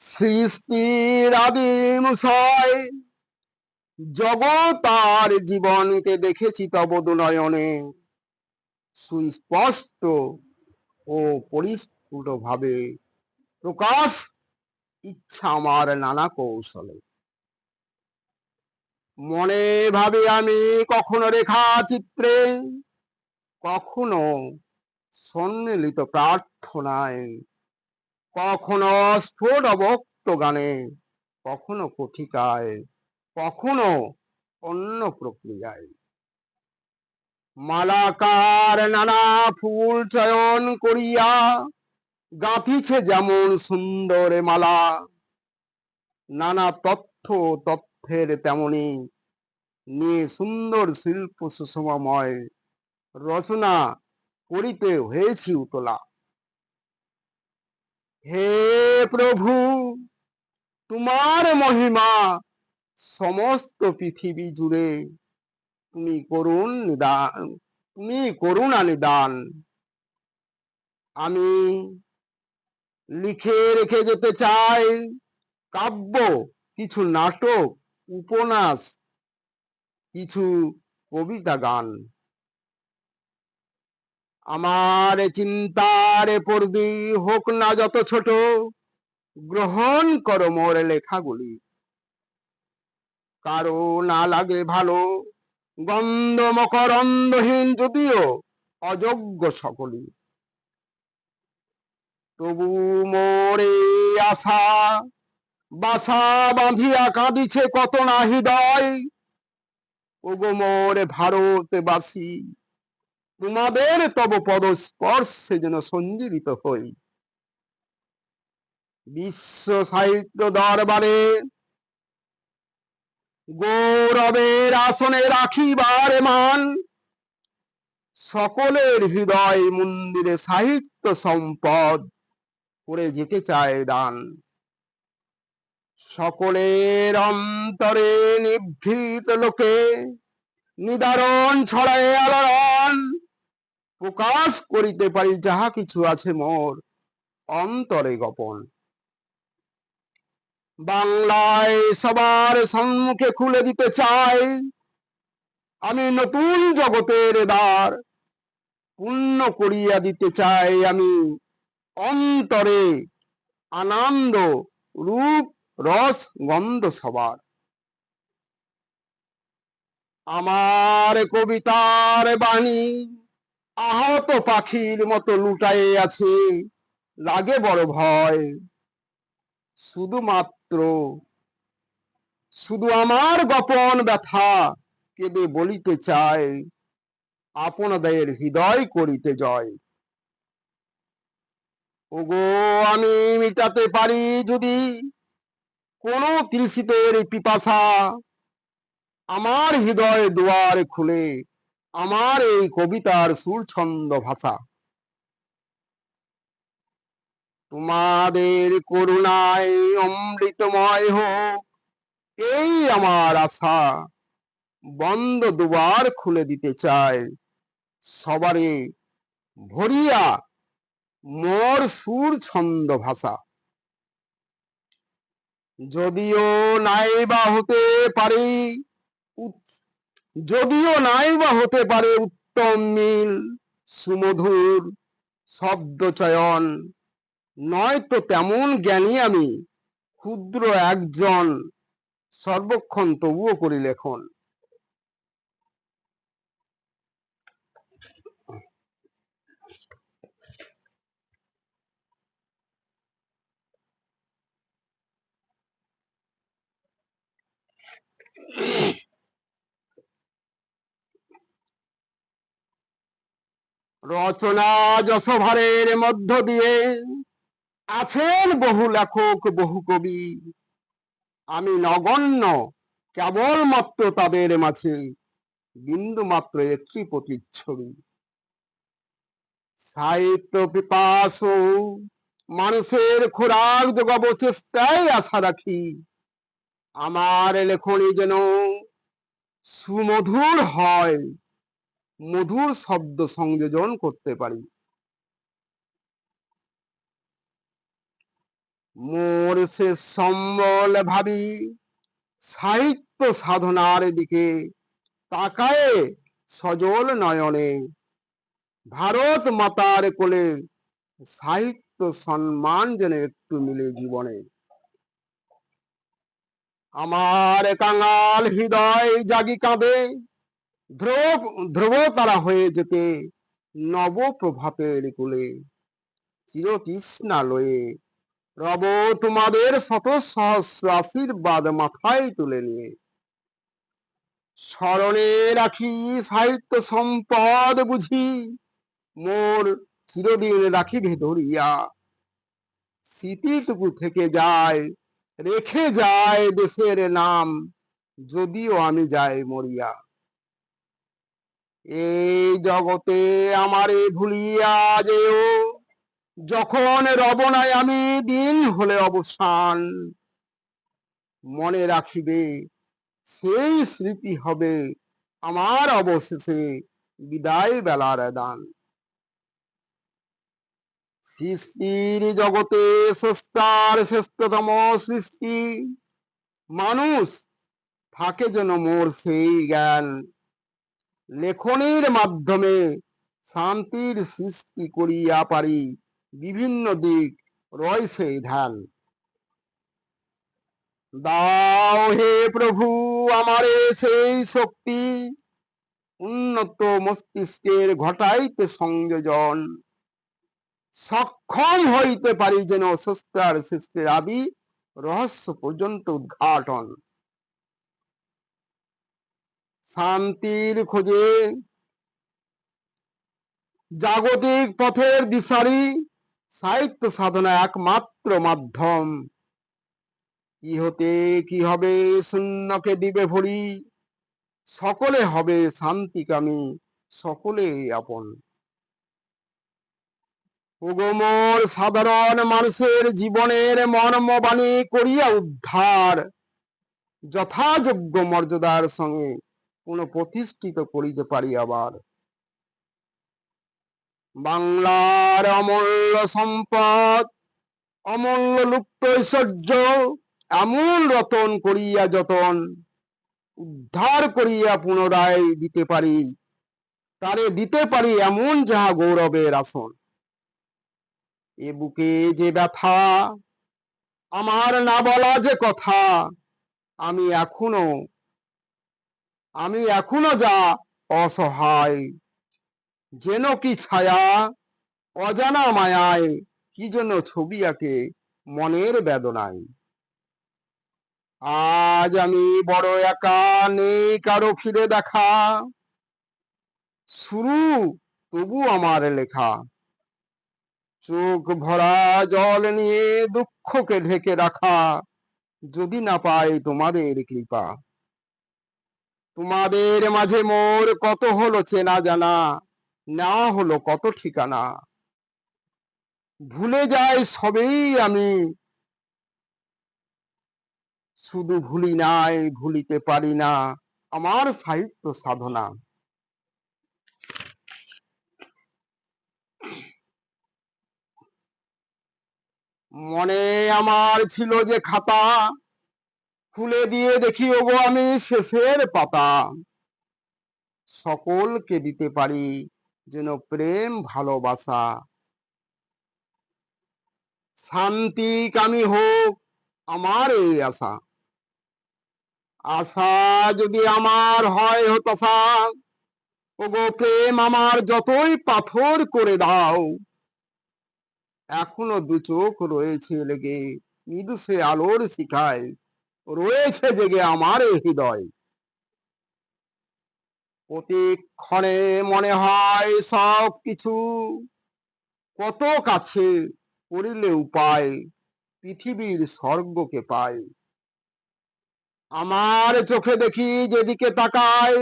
সৃষ্টির আদিম ছয় জগৎ আর জীবনকে দেখেছি তব নয়নে সুস্পষ্ট ও পরিস্ফুট ভাবে প্রকাশ ইচ্ছা আমার নানা কৌশলে। মনে ভাবে আমি কখনো রেখা চিত্রে কখনো সম্মিলিত প্রার্থনায়, কখনো স্ফোট অবক্ত গানে, কখনো কঠিকায় কখনো অন্য প্রক্রিয়ায়। মালাকার নানা ফুল চয়ন করিয়া গাঁথিছে যেমন সুন্দর মালা, নানা তথ্য তথ্যের তেমনি নিয়ে সুন্দর শিল্প সুষমাময় রচনা করিতে হয়েছি উতলা। হে প্রভু, তোমার মহিমা সমস্ত পৃথিবী জুড়ে তুমি করুণ নিদান, তুমি করুণা নিদান। আমি লিখে রেখে যেতে চাই। কাব্য, কিছু নাটক, উপন্যাস, কিছু কবিতা গান। আমার চিন্তার পর্দি হোক না যত ছোট, গ্রহণ করো মোর লেখাগুলি। কারও না লাগে ভালো গন্ধ মকরন্দহীন যদিও অযোগ্য সকলি। তবু মোরে আশা, বাসা বাঁধিয়া কাঁদিছে কত না হৃদয়। ওগো মোরে ভারতবাসী, তোমাদের তব পদস্পর্শে যেন সঞ্জীবিত হই। বিশ্ব সাহিত্য দরবারে গৌরবের আসনে রাখিবার মান, সকলের হৃদয় মন্দিরে সাহিত্য সম্পদ করে যেতে চায় দান। সকলের অন্তরে নিভৃত লোকে নিদারণ ছড়ায় আলোড়ন। প্রকাশ করিতে পারি যাহা কিছু আছে মোর অন্তরে গোপন। বাংলায় সবার সম্মুখে খুলে দিতে চাই। আমি নতুন জগতের দ্বার পূর্ণ করিয়া দিতে চাই আমি। অন্তরে আনন্দ, রূপ, রস, গন্ধ সবার। আমার কবিতার বাণী আহত পাখির মতো লুটায়ে আছে, লাগে বড় ভয়। শুধুমাত্র, শুধু আমার গোপন ব্যথা কেঁদে বলিতে চায় আপনাদের হৃদয় করিতে জয়। ওগো, আমি মিটাতে পারি যদি? কোন কৃষিতের পিপাসা আমার হৃদয় দুয়ার খুলে, আমার এই কবিতার সুর ছন্দ ভাষা। তোমাদের করুণায় অমৃতময় হোক, এই আমার আশা। বন্ধ দুবার খুলে দিতে চায়, সবারে ভরিয়া মোর সুর ছন্দ ভাষা। যদিও নাই বা হতে পারি যদিও নাই বা হতে পারে উত্তম মিল, সুমধুর শব্দ চয়ন। নয়তো তেমন জ্ঞানী আমি, ক্ষুদ্র একজন, সর্বক্ষণ তবুও করি লেখন রচনা যশোভারের মধ্য দিয়ে আছেন বহু লেখক, বহু কবি। আমি নগণ্য, কেবলমাত্র তাদের মাঝে বিন্দু মাত্র একটি প্রতিচ্ছবি। সাহিত্য পিপাস, মানুষের খোরাক যোগাবো চেষ্টায় আশা রাখি। আমার লেখনী যেন সুমধুর হয় মধুর শব্দ সংযোজন করতে পারি। মোর সে সম্বল ভাবি, সাহিত্য সাধনার দিকে তাকায়ে সজল নয়নে, ভারত মাতার কোলে সাহিত্য সম্মান যেন একটু মিলে জীবনে। আমার কাঙাল হৃদয় জাগি কাঁদে ধ্রুব ধ্রুব তারা হয়ে যেতে নব প্রভাতের কুলে চিরতৃষ্ণা লয়ে রব তোমাদের শত সহস্র আশীর্বাদ মাথায় তুলে নিয়ে। স্মরণে রাখি সাহিত্য সম্পদ বুঝি, মোর চিরদিন রাখিবে ধরিয়া স্মৃতিটুকু থেকে যায়, রেখে যায় দেশের নাম, যদিও আমি যাই মরিয়া। এই জগতে আমারে ভুলিয়া যেও। যখন রবনায় আমি দিন হলে অবসান, মনে রাখিবে সেই স্মৃতি হবে আমার অবশেষে বিদায় বেলার দান। সৃষ্টির জগতে স্রষ্টার শ্রেষ্ঠতম সৃষ্টি, মানুষ থাকে যেন মোর সেই জ্ঞান। লেখনের মাধ্যমে শান্তির সৃষ্টি করিয়া পারি বিভিন্ন দিক রয়েছে ধ্যান। দাও হে প্রভু, আমারে সেই শক্তি। উন্নত মস্তিষ্কের ঘটাইতে সংযোজন। সক্ষম হইতে পারি যেন স্রষ্টার সৃষ্টির আদি রহস্য পর্যন্ত উদ্ঘাটন। শান্তির খোঁজে। জাগতিক পথের দিশারি, সাহিত্য সাধনা একমাত্র মাধ্যম। কি হতে, কি হবে, শূন্যকে দিবে ভরি। সকলে হবে শান্তিকামী, সকলে আপন। উগমর সাধারণ মানুষের জীবনের মর্মবাণী করিয়া উদ্ধার, যথাযোগ্য মর্যাদার সঙ্গে পুনঃ প্রতিষ্ঠিত করিতে পারি আবার। বাংলার অমূল্য সম্পদ, অমূল্য লুপ্ত ঐশ্বর্য, এমন রতন করিয়া যতন, উদ্ধার করিয়া পুনরায় দিতে পারি, তারে দিতে পারি এমন যাহা গৌরবের আসন। এ বুকে যে ব্যথা, আমার না বলা যে কথা, আমি এখনও আমি এখনও যা অসহায়। যেন কি ছায়া, অজানা মায়ায় কি জন্য ছবি আঁকে মনের বেদনায়। আজ আমি বড় একা, নেই কারও ফিরে দেখা। শুরু তবু আমার লেখা। চোখ ভরা জল নিয়ে দুঃখকে ঢেকে রাখা। যদি না পাই তোমাদের কৃপা। তোমাদের মাঝে মোর কত হলো চেনা জানা, না হলো কত ঠিকানা। ভুলে যাই সবেই আমি, শুধু ভুলি নাই, ভুলিতে পারি না আমার সাহিত্য সাধনা। মনে আমার ছিল যে খাতা খুলে দিয়ে দেখি, ওগো, আমি শেষের পাতা। সকলকে দিতে পারি যেন প্রেম, ভালোবাসা। শান্তি কামি হোক আমার এই আশা। আশা যদি আমার হয় হতাশা, ওগো, প্রেম আমার যতই পাথর করে দাও। এখনও দু চোখ রয়েছে লেগে মৃদু সে আলোর শিখায়। রয়েছে জেগে আমার এই হৃদয়। প্রতিক্ষণে মনে হয় সব কিছু কত কাছে করিলে উপায়, পৃথিবীর স্বর্গকে পাই আমার চোখে দেখি যেদিকে তাকাই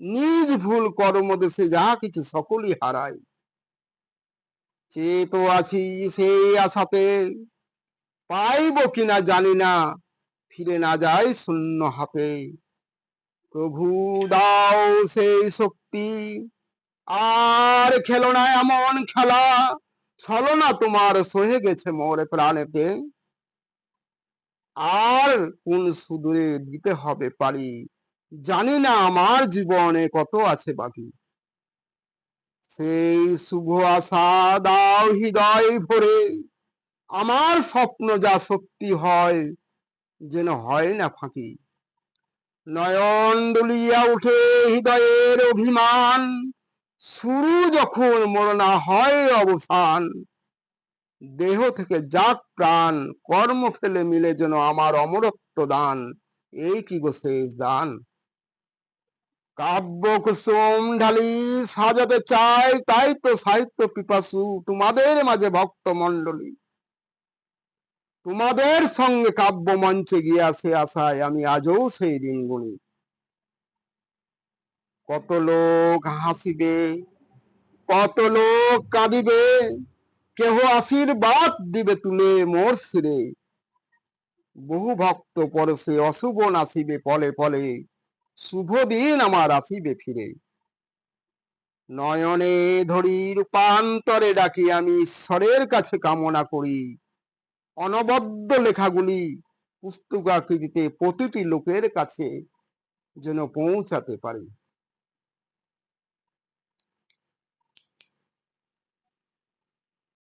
নিজ ভুল কর্ম দেশে যাহা কিছু সকলই হারাই চেয়ে তো আছি সেই আশাতে, পাইব কিনা জানি না ফিরে না যায় শূন্য হাতে। প্রভু দাও সেই শক্তি। আর খেলো না এমন খেলা। ছলো না তোমার সহে গেছে মোর প্রাণেতে। আর কোন সুদূরে দিতে হবে পারি? জানি না আমার জীবনে কত আছে বাকি। সেই শুভ আশা দাও হৃদয় ভরে। আমার স্বপ্ন যা সত্যি হয় যেন হয় না ফাঁকি। নয়ন দুলিয়া উঠে হৃদয়ের অভিমান, শুরু যখন মোর না হয় অবসান। দেহ থেকে যাক প্রাণ, কর্ম ফেলে মিলে যেন আমার অমরত্ব দান, এই কি গো শেষ দান? কাব্য কুসুম ঢালি সাজাতে চাই, তাই তো সাহিত্য পিপাসু তোমাদের মাঝে ভক্ত মন্ডলী তোমাদের সঙ্গে কাব্য মঞ্চে গিয়াছে আশায়, আমি আজও সেই দিন গুনি কত লোক হাসিবে, কত লোক কাঁদিবে, কেহ আশীর্বাদ দিবে তুলে মোর শিরে। বহু ভক্ত পরশে অশুভ নাসিবে ফলে ফলে শুভ দিন আমার আসিবে ফিরে। নয়নে ধরি রূপান্তরে ডাকি আমি, ঈশ্বরের কাছে কামনা করি। অনবদ্য লেখাগুলি পুস্তকাকৃতিতে প্রতিটি লোকের কাছে যেন পৌঁছাতে পারে।